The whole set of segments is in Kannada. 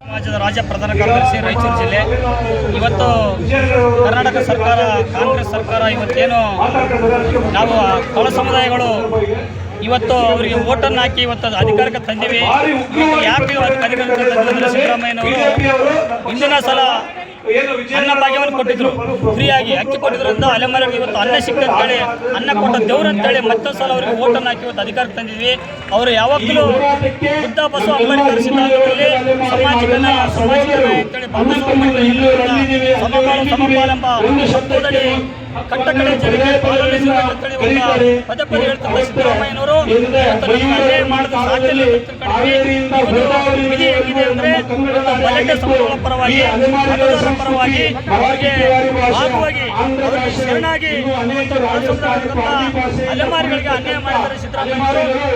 ಸಮಾಜದ ರಾಜ್ಯ ಪ್ರಧಾನ ಕಾರ್ಯದರ್ಶಿ ರಾಯಚೂರು ಜಿಲ್ಲೆ. ಇವತ್ತು ಕರ್ನಾಟಕ ಸರ್ಕಾರ, ಕಾಂಗ್ರೆಸ್ ಸರ್ಕಾರ ಇವತ್ತೇನು ನಾವು ಕೊಳ ಸಮುದಾಯಗಳು ಇವತ್ತು ಅವರಿಗೆ ಓಟನ್ನು ಹಾಕಿ ಇವತ್ತು ಅಧಿಕಾರಕ್ಕೆ ತಂದಿವಿ. ಯಾಕೆ ಅಧಿಕಾರಕ್ಕೆ ಸಿದ್ದರಾಮಯ್ಯನವರು? ಹಿಂದಿನ ಸಲ ಅನ್ನ ಭಾಗ್ಯವನ್ನು ಕೊಟ್ಟಿದ್ರು. ಫ್ರೀಯಾಗಿ ಅಕ್ಕಿ ಕೊಟ್ಟಿದ್ರಿಂದ ಅಲೆಮಾರಿಗೆ ಇವತ್ತು ಅನ್ನ ಸಿಕ್ಕಂತೇಳಿ ಅನ್ನ ಕೊಟ್ಟ ದೇವ್ರು ಅಂತೇಳಿ ಮತ್ತೊಂದು ಸಲ ಅವರಿಗೆ ಓಟನ್ನು ಹಾಕಿ ಇವತ್ತು ಅಧಿಕಾರಕ್ಕೆ ತಂದಿದ್ವಿ. ಅವರು ಯಾವಾಗಲೂ ಬುದ್ಧ ಬಸವ ಅಂಬೇಡ್ಕರ್ ಸಿದ್ಧಾಂತದಲ್ಲಿ ಸಾಮಾಜಿಕ ನ್ಯಾಯ ಅಂತೇಳಿ ಸಮಪಾಲು ಸಮಪಾಲೆಂಬ ತತ್ವದಡಿ ಕಟ್ಟಕಡೆ ಜನಕ್ಕೆ ಪದೇ ಪದೇ ಹೇಳ್ತಾರೆ ಸಿದ್ದರಾಮಯ್ಯನವರು. ಮಾಡಿದ ನಮ್ಗೆ ಸಾಧ್ಯ ಇಲ್ಲ ಅಂತ ತಿಳ್ಕೊಂಡಿದ್ವಿ ಇವತ್ತು ವಿಧಿ ಹೇಗಿದೆ ಅಂದ್ರೆ ಇವತ್ತು ಬಲಕ್ಕೆ ಸಮೂಹಗಳ ಪರವಾಗಿ ಮತದಾರರ ಪರವಾಗಿ ಅವರಿಗೆ ಭಾಗವಾಗಿ ಅವರಿಗೆ ಶರಣಾಗಿ ಅಲೆಮಾರಿಗಳಿಗೆ ಅನ್ಯಾಯ ಮಾಡಿದ್ದಾರೆ ಸಿದ್ದರಾಮಯ್ಯನವರು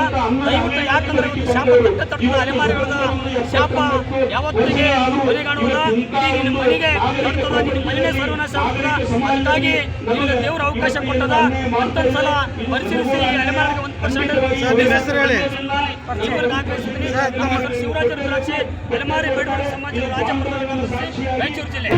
ದಯವಿಟ್ಟು ಯಾಕಂದ್ರೆ ಇವತ್ತು ಶಾಪ ತಕ್ಕ ತಟ್ಟದ ಅಲೆಮಾರಿಗಳ ಶಾಪ ಯಾವತ್ತಿಗೆ ಕೊನೆಗಾಣುವುದ ಇಡೀ ನಿನ್ನ ಮನೆಗೆ ತಡ್ತದ ನಿನ್ನ ಮನೆಯೇ ಸರ್ವನಾಶ ಆಗ್ತದ ಅದಕ್ಕಾಗಿ ನಿಮಗೆ ದೇವರ ಅವಕಾಶ ಕೊಟ್ಟದ? ಮತ್ತೊಂದು ಸಲ ಪರಿಶೀಲಿಸಿ ಈ ಅಲೆಮಾರಿಗೆ ಒಂದು ಪರ್ಸೆಂಟ್ ಶಿವರಾಜ ರುದ್ರಾಕ್ಷಿ ಅಲೆಮಾರಿ ಬೇಡವಾಡಿ ಸಮಾಜದ ರಾಜ್ಯ ಮೈಸೂರು ಕಾರ್ಯದರ್ಶಿ ರಾಯಚೂರು ಜಿಲ್ಲೆ.